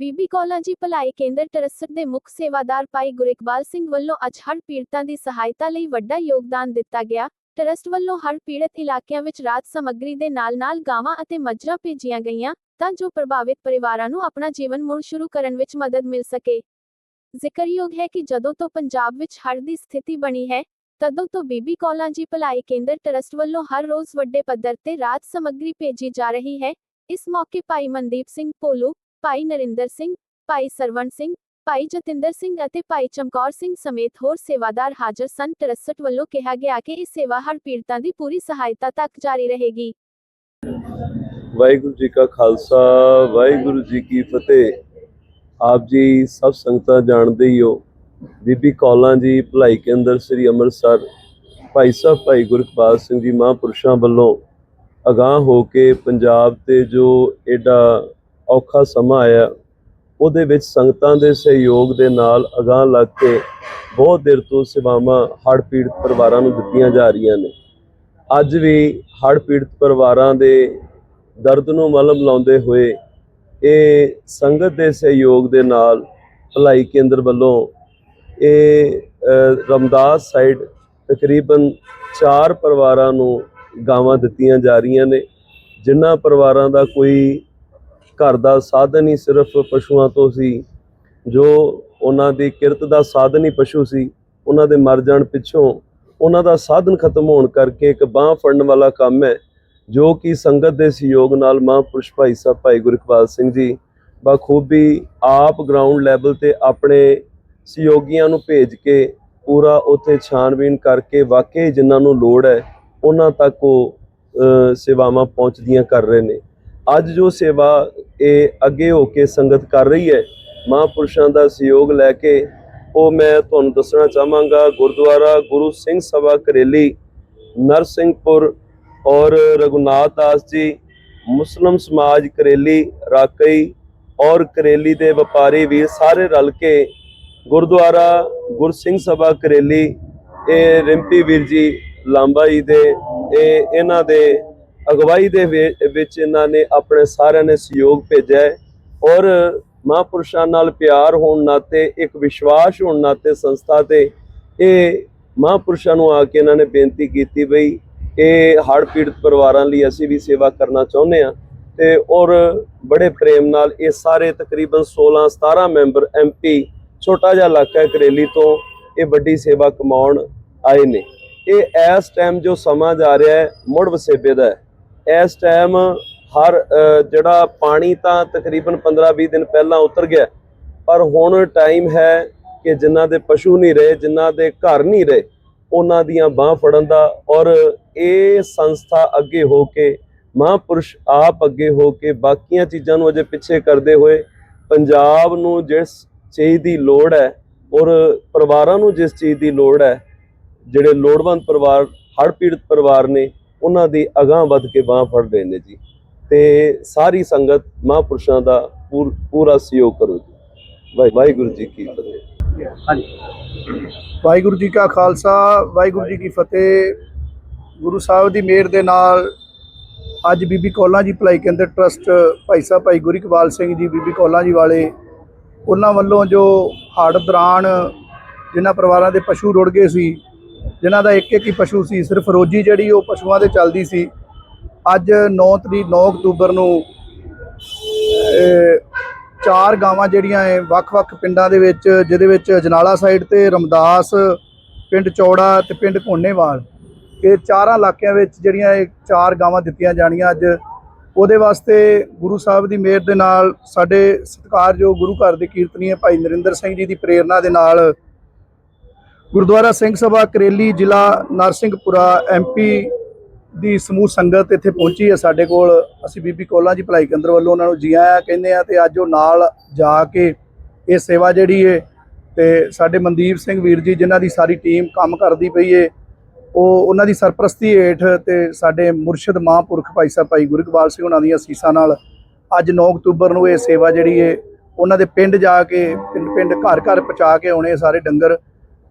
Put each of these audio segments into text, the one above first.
ਬੀਬੀ ਕੌਲਾਂ ਜੀ ਭਲਾਈ ਕੇਂਦਰ ਟਰੱਸਟ ਦੇ ਮੁੱਖ ਸੇਵਾਦਾਰ ਭਾਈ ਗੁਰਿਕਬਾਲ ਸਿੰਘ ਵੱਲੋਂ ਅੱਜ ਹੜ੍ਹ ਪੀੜਤਾਂ ਦੀ ਸਹਾਇਤਾ ਲਈ ਵੱਡਾ ਯੋਗਦਾਨ ਦਿੱਤਾ ਗਿਆ। ਟਰੱਸਟ ਵੱਲੋਂ ਹੜ੍ਹ ਪੀੜਤ ਇਲਾਕਿਆਂ ਵਿੱਚ ਰਾਹਤ ਸਮੱਗਰੀ ਦੇ ਨਾਲ-ਨਾਲ ਗਾਵਾਂ ਅਤੇ ਮੱਝਾਂ ਭੇਜੀਆਂ ਗਈਆਂ ਤਾਂ ਜੋ ਪ੍ਰਭਾਵਿਤ ਪਰਿਵਾਰਾਂ ਨੂੰ ਆਪਣਾ ਜੀਵਨ ਮੁੜ ਸ਼ੁਰੂ ਕਰਨ ਵਿੱਚ ਮਦਦ ਮਿਲ ਸਕੇ। ਜ਼ਿਕਰਯੋਗ ਹੈ ਕਿ ਜਦੋਂ ਤੋਂ ਪੰਜਾਬ ਵਿੱਚ ਹੜ੍ਹ ਦੀ ਸਥਿਤੀ ਬਣੀ ਹੈ, ਤਦੋਂ ਤੋਂ ਬੀਬੀ ਕੌਲਾਂ ਜੀ ਭਲਾਈ ਕੇਂਦਰ ਟਰੱਸਟ ਵੱਲੋਂ ਹਰ ਰੋਜ਼ ਵੱਡੇ ਪੱਧਰ ਤੇ ਰਾਹਤ ਸਮੱਗਰੀ ਭੇਜੀ ਜਾ ਰਹੀ ਹੈ। ਇਸ ਮੌਕੇ ਭਾਈ ਮਨਦੀਪ ਸਿੰਘ ਭੋਲੂ ਭਾਈ ਨਰਿੰਦਰ ਸਿੰਘ, ਭਾਈ ਸਰਵਣ ਸਿੰਘ, ਭਾਈ ਜਤਿੰਦਰ ਸਿੰਘ ਅਤੇ ਭਾਈ ਚਮਕੌਰ ਸਿੰਘ ਸਮੇਤ ਹੋਰ ਸੇਵਾਦਾਰ ਹਾਜ਼ਰ ਸਨ ਟਰੱਸਟ ਵੱਲੋਂ ਕਿਹਾ ਗਿਆ ਕਿ ਇਹ ਸੇਵਾ ਹੜ੍ਹ ਪੀੜਤਾਂ ਦੀ ਪੂਰੀ ਸਹਾਇਤਾ ਤੱਕ ਜਾਰੀ ਰਹੇਗੀ। ਵਾਹਿਗੁਰੂ ਜੀ ਕਾ ਖਾਲਸਾ, ਵਾਹਿਗੁਰੂ ਜੀ ਕੀ ਫਤਿਹ। ਆਪ ਜੀ ਸਭ ਸੰਗਤਾਂ ਜਾਣਦੇ ਹੀ ਹੋ, ਬੀਬੀ ਕੌਲਾਂ ਜੀ, ਭਲਾਈ ਕੇਂਦਰ ਸ੍ਰੀ ਅੰਮ੍ਰਿਤਸਰ, ਭਾਈ ਸਾਹਿਬ ਭਾਈ ਗੁਰਪਾਲ ਸਿੰਘ ਜੀ ਮਹਾਂਪੁਰਸ਼ਾਂ ਵੱਲੋਂ ਅਗਾਹ ਹੋ ਕੇ ਪੰਜਾਬ ਤੇ ਜੋ ਐਡਾ ਔਖਾ ਸਮਾਂ ਆਇਆ। ਉਹਦੇ ਵਿੱਚ ਸੰਗਤਾਂ ਦੇ ਸਹਿਯੋਗ ਦੇ ਨਾਲ ਅਗਾਹ ਲੱਗ ਕੇ ਬਹੁਤ ਦੇਰ ਤੋਂ ਸੇਵਾਵਾਂ ਹੜ੍ਹ ਪੀੜਤ ਪਰਿਵਾਰਾਂ ਨੂੰ ਦਿੱਤੀਆਂ ਜਾ ਰਹੀਆਂ ਨੇ। ਅੱਜ ਵੀ ਹੜ੍ਹ ਪੀੜਤ ਪਰਿਵਾਰਾਂ ਦੇ ਦਰਦ ਨੂੰ ਮਲਮ ਲਾਉਂਦੇ ਹੋਏ ਇਹ ਸੰਗਤ ਦੇ ਸਹਿਯੋਗ ਦੇ ਨਾਲ ਭਲਾਈ ਕੇਂਦਰ ਵੱਲੋਂ ਇਹ ਰਮਦਾਸ ਸਾਈਡ ਤਕਰੀਬਨ 4 ਪਰਿਵਾਰਾਂ ਨੂੰ ਗਾਵਾਂ ਦਿੱਤੀਆਂ ਜਾ ਰਹੀਆਂ ਨੇ। ਜਿਨ੍ਹਾਂ ਪਰਿਵਾਰਾਂ ਦਾ ਕੋਈ ਘਰ ਦਾ ਸਾਧਨ ਹੀ ਸਿਰਫ ਪਸ਼ੂਆਂ ਤੋਂ ਸੀ। ਜੋ ਉਹਨਾਂ ਦੀ ਕਿਰਤ ਦਾ ਸਾਧਨ ਹੀ ਪਸ਼ੂ ਸੀ, ਉਹਨਾਂ ਦੇ ਮਰ ਜਾਣ ਪਿੱਛੋਂ ਉਹਨਾਂ ਦਾ ਸਾਧਨ ਖਤਮ ਹੋਣ ਕਰਕੇ ਇੱਕ ਬਾਹ ਫੜਨ ਵਾਲਾ ਕੰਮ ਹੈ, ਜੋ ਕਿ ਸੰਗਤ ਦੇ ਸਹਿਯੋਗ ਨਾਲ ਮਹਾਂਪੁਰਸ਼ ਭਾਈ ਸਾਹਿਬ, ਭਾਈ ਗੁਰਕਵਾਲ ਸਿੰਘ ਜੀ, ਬਖੂਬੀ ਆਪ ਗਰਾਊਂਡ ਲੈਵਲ ਤੇ ਆਪਣੇ ਸਹਿਯੋਗੀਆਂ ਨੂੰ ਭੇਜ ਕੇ ਪੂਰਾ ਉੱਥੇ ਛਾਣਬੀਣ ਕਰਕੇ ਵਾਕਈ ਜਿਨ੍ਹਾਂ ਨੂੰ ਲੋੜ ਹੈ, ਉਹਨਾਂ ਤੱਕ ਉਹ ਸੇਵਾਵਾਂ ਪਹੁੰਚਦੀਆਂ ਕਰ ਰਹੇ ਨੇ। ਅੱਜ ਜੋ ਸੇਵਾ ਇਹ ਅੱਗੇ ਹੋ ਕੇ ਸੰਗਤ ਕਰ ਰਹੀ ਹੈ, ਮਹਾਂਪੁਰਸ਼ਾਂ ਦਾ ਸਹਿਯੋਗ ਲੈ ਕੇ ਉਹ ਮੈਂ ਤੁਹਾਨੂੰ ਦੱਸਣਾ ਚਾਹਾਂਗਾ, ਗੁਰਦੁਆਰਾ ਗੁਰੂ ਸਿੰਘ ਸਭਾ ਕਰੇਲੀ ਨਰਸਿੰਘਪੁਰ ਔਰ ਰਘੁਨਾਥ ਦਾਸ ਜੀ, ਮੁਸਲਮ ਸਮਾਜ ਕਰੇਲੀ ਰਾਕਈ ਔਰ ਕਰੇਲੀ ਦੇ ਵਪਾਰੀ ਵੀਰ ਸਾਰੇ ਰਲ ਕੇ ਗੁਰਦੁਆਰਾ ਗੁਰਸਿੰਘ ਸਭਾ ਕਰੇਲੀ ਇਹ ਰਿੰਪੀ ਵੀਰ ਜੀ ਲਾਂਬਾ ਜੀ ਦੇ, ਇਹ ਇਹਨਾਂ ਦੇ ਅਗਵਾਈ ਦੇ ਵਿ- ਵਿੱਚ ਇਹਨਾਂ ਨੇ ਆਪਣੇ ਸਾਰਿਆਂ ਨੇ ਸਹਿਯੋਗ ਭੇਜਿਆ ਹੈ ਔਰ ਮਹਾਂਪੁਰਸ਼ਾਂ ਨਾਲ ਪਿਆਰ ਹੋਣ ਨਾਤੇ, ਇੱਕ ਵਿਸ਼ਵਾਸ ਹੋਣ ਨਾਤੇ ਸੰਸਥਾ ਤੇ ਇਹ ਮਹਾਂਪੁਰਸ਼ਾਂ ਨੂੰ ਆ ਕੇ ਇਹਨਾਂ ਨੇ ਬੇਨਤੀ ਕੀਤੀ ਬਈ ਇਹ ਹੜ੍ਹ ਪੀੜਤ ਪਰਿਵਾਰਾਂ ਲਈ ਅਸੀਂ ਵੀ ਸੇਵਾ ਕਰਨਾ ਚਾਹੁੰਦੇ ਆ ਤੇ ਔਰ ਬੜੇ ਪ੍ਰੇਮ ਨਾਲ ਇਹ ਸਾਰੇ ਤਕਰੀਬਨ 16 17 ਮੈਂਬਰ ਐਮਪੀ ਛੋਟਾ ਜਿਹਾ ਇਲਾਕਾ ਹੈ ਕਰੇਲੀ ਤੋਂ ਇਹ ਵੱਡੀ ਸੇਵਾ ਕਮਾਉਣ ਆਏ ਨੇ। ਇਹ ਇਸ ਟਾਈਮ ਜੋ ਸਮਾਂ ਜਾ ਰਿਹਾ ਹੈ, ਮੁੜ ਵਸੇਬੇ ਦਾ ਹੈ। ਇਸ ਟਾਈਮ ਹਰ ਜਿਹੜਾ ਪਾਣੀ ਤਾਂ ਤਕਰੀਬਨ 15-20 ਦਿਨ ਪਹਿਲਾਂ ਉਤਰ ਗਿਆ, ਪਰ ਹੁਣ ਟਾਈਮ ਹੈ ਕਿ ਜਿਨ੍ਹਾਂ ਦੇ ਪਸ਼ੂ ਨਹੀਂ ਰਹੇ, ਜਿਨ੍ਹਾਂ ਦੇ ਘਰ ਨਹੀਂ ਰਹੇ, ਉਹਨਾਂ ਦੀਆਂ ਬਾਹ ਫੜਨ ਦਾ ਔਰ ਇਹ ਸੰਸਥਾ ਅੱਗੇ ਹੋ ਕੇ, ਮਹਾਂਪੁਰਸ਼ ਆਪ ਅੱਗੇ ਹੋ ਕੇ ਬਾਕੀਆਂ ਚੀਜ਼ਾਂ ਨੂੰ ਅਜੇ ਪਿੱਛੇ ਕਰਦੇ ਹੋਏ ਪੰਜਾਬ ਨੂੰ ਜਿਸ ਚੀਜ਼ ਦੀ ਲੋੜ ਹੈ ਔਰ ਪਰਿਵਾਰਾਂ ਨੂੰ ਜਿਸ ਚੀਜ਼ ਦੀ ਲੋੜ ਹੈ, ਜਿਹੜੇ ਲੋੜਵੰਦ ਪਰਿਵਾਰ, ਹੜ੍ਹ ਪੀੜਤ ਪਰਿਵਾਰ ਨੇ ਉਹਨਾਂ ਦੀ ਅਗਾਹ ਵੱਧ ਕੇ ਬਾਹ ਫੜ ਰਹੇ ਨੇ ਜੀ। ਤੇ ਸਾਰੀ ਸੰਗਤ ਮਹਾਂਪੁਰਸ਼ਾਂ ਦਾ ਪੂਰ- ਪੂਰਾ ਸਹਿਯੋਗ ਕਰੋ ਜੀ। ਵਾਹਿ- ਵਾਹਿਗੁਰੂ ਜੀ ਕੀ ਫਤਿਹ। ਵਾਹਿਗੁਰੂ ਜੀ ਕਾ ਖਾਲਸਾ ਵਾਹਿਗੁਰੂ ਜੀ ਕੀ ਫਤਿਹ। ਗੁਰੂ ਸਾਹਿਬ ਦੀ ਮਿਹਰ ਦੇ ਨਾਲ ਅੱਜ ਬੀਬੀ ਕੌਲਾਂ ਜੀ ਭਲਾਈ ਕੇਂਦਰ ਟਰਸਟ ਭਾਈ ਸਾਹਿਬ ਭਾਈ ਗੁਰਿਕਵਾਲ ਸਿੰਘ ਜੀ ਬੀਬੀ ਕੌਲਾਂ ਜੀ ਵਾਲੇ ਉਹਨਾਂ ਵੱਲੋਂ ਜੋ ਹੜ੍ਹ ਦੌਰਾਨ ਜਿਨ੍ਹਾਂ ਪਰਿਵਾਰਾਂ ਦੇ ਪਸ਼ੂ ਰੁੜ ਗਏ ਸੀ ਜਿਨ੍ਹਾਂ ਦਾ ਇੱਕ ਇੱਕ ਹੀ ਪਸ਼ੂ ਸੀ, ਸਿਰਫ ਰੋਜੀ ਜਿਹੜੀ ਉਹ ਪਸ਼ੂਆਂ ਦੇ ਚੱਲਦੀ ਸੀ। ਅੱਜ 9 ਤਰੀਕ 9 ਅਕਤੂਬਰ ਨੂੰ ਚਾਰ ਗਾਵਾਂ ਜਿਹੜੀਆਂ ਹੈ ਵੱਖ-ਵੱਖ ਪਿੰਡਾਂ ਦੇ ਵਿੱਚ, ਜਿਹਦੇ ਵਿੱਚ ਜਨਾਲਾ ਸਾਈਡ ਤੇ ਰਮਦਾਸ, ਪਿੰਡ ਚੌੜਾ ਤੇ ਪਿੰਡ ਕੋਨੇਵਾਲ ਇਹ ਚਾਰਾਂ ਇਲਾਕਿਆਂ ਵਿੱਚ ਜਿਹੜੀਆਂ ਇਹ ਚਾਰ ਗਾਵਾਂ ਦਿੱਤੀਆਂ ਜਾਣੀਆਂ ਅੱਜ। ਉਹਦੇ ਵਾਸਤੇ ਗੁਰੂ ਸਾਹਿਬ ਦੀ ਮਿਹਰ ਦੇ ਨਾਲ ਸਾਡੇ ਸਤਿਕਾਰਯੋਗ ਗੁਰੂ ਘਰ ਦੇ ਕੀਰਤਨੀਏ ਭਾਈ ਨਰਿੰਦਰ ਸਿੰਘ ਜੀ ਦੀ ਪ੍ਰੇਰਣਾ ਦੇ ਨਾਲ ਗੁਰਦੁਆਰਾ ਸਿੰਘ ਸਭਾ, ਕਰੇਲੀ ਜ਼ਿਲ੍ਹਾ, ਨਰਸਿੰਘਪੁਰਾ ਐਮਪੀ ਦੀ ਸਮੂਹ ਸੰਗਤ ਇੱਥੇ ਪਹੁੰਚੀ ਹੈ ਸਾਡੇ ਕੋਲ। ਅਸੀਂ ਬੀਬੀ ਕੋਲਾ ਜੀ ਭਲਾਈ ਕੇਂਦਰ ਵੱਲੋਂ ਉਹਨਾਂ ਨੂੰ ਜੀ ਆਇਆਂ ਕਹਿੰਦੇ ਆ ਤੇ ਅੱਜ ਉਹ ਨਾਲ ਜਾ ਕੇ ਇਹ ਸੇਵਾ ਜਿਹੜੀ ਹੈ ਤੇ ਸਾਡੇ ਮਨਦੀਪ ਸਿੰਘ ਵੀਰ ਜੀ ਜਿਨ੍ਹਾਂ ਦੀ ਸਾਰੀ ਟੀਮ ਕੰਮ ਕਰਦੀ ਪਈ ਏ, ਉਹ ਉਹਨਾਂ ਦੀ ਸਰਪ੍ਰਸਤੀ ਹੇਠ ਤੇ ਸਾਡੇ ਮੁਰਸ਼ਿਦ ਮਹਾਂਪੁਰਖ ਭਾਈ ਸਾਹਿਬ, ਭਾਈ ਗੁਰਕਬਾਲ ਸਿੰਘ ਉਹਨਾਂ ਦੀਆਂ ਅਸੀਸਾਂ ਨਾਲ ਅੱਜ 9 ਅਕਤੂਬਰ ਨੂੰ ਇਹ ਸੇਵਾ ਜਿਹੜੀ ਏ, ਉਹਨਾਂ ਦੇ ਪਿੰਡ ਜਾ ਕੇ ਪਿੰਡ ਪਿੰਡ ਘਰ ਘਰ ਪਹੁੰਚਾ ਕੇ ਆਉਣੇ ਸਾਰੇ ਡੰਗਰ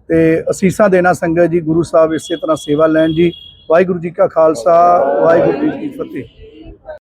ਤੇ ਅਸੀਸਾਂ ਦੇਣਾ ਸੰਗਤ ਜੀ, ਗੁਰੂ ਸਾਹਿਬ ਇਸੇ ਤਰ੍ਹਾਂ ਸੇਵਾ ਲੈਣ ਜੀ। ਵਾਹਿਗੁਰੂ ਜੀ ਕਾ ਖਾਲਸਾ, ਵਾਹਿਗੁਰੂ ਜੀ ਕੀ ਫਤਿਹ।